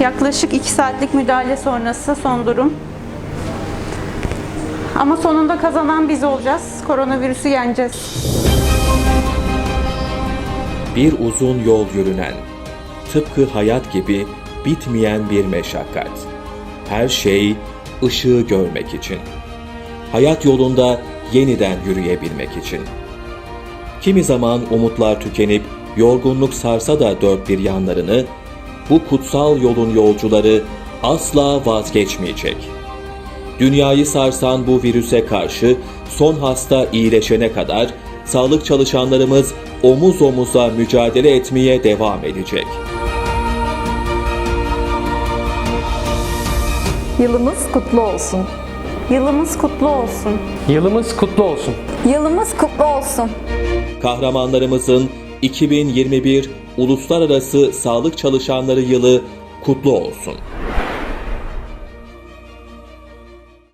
Yaklaşık 2 saatlik müdahale sonrası son durum. Ama sonunda kazanan biz olacağız. Koronavirüsü yeneceğiz. Bir uzun yol yürünen, tıpkı hayat gibi bitmeyen bir meşakkat. Her şey ışığı görmek için. Hayat yolunda yeniden yürüyebilmek için. Kimi zaman umutlar tükenip yorgunluk sarsa da dört bir yanlarını, bu kutsal yolun yolcuları asla vazgeçmeyecek. Dünyayı sarsan bu virüse karşı son hasta iyileşene kadar sağlık çalışanlarımız omuz omuza mücadele etmeye devam edecek. Yılımız kutlu olsun. Yılımız kutlu olsun. Yılımız kutlu olsun. Yılımız kutlu olsun. Kahramanlarımızın 2021 Uluslararası Sağlık Çalışanları Yılı kutlu olsun.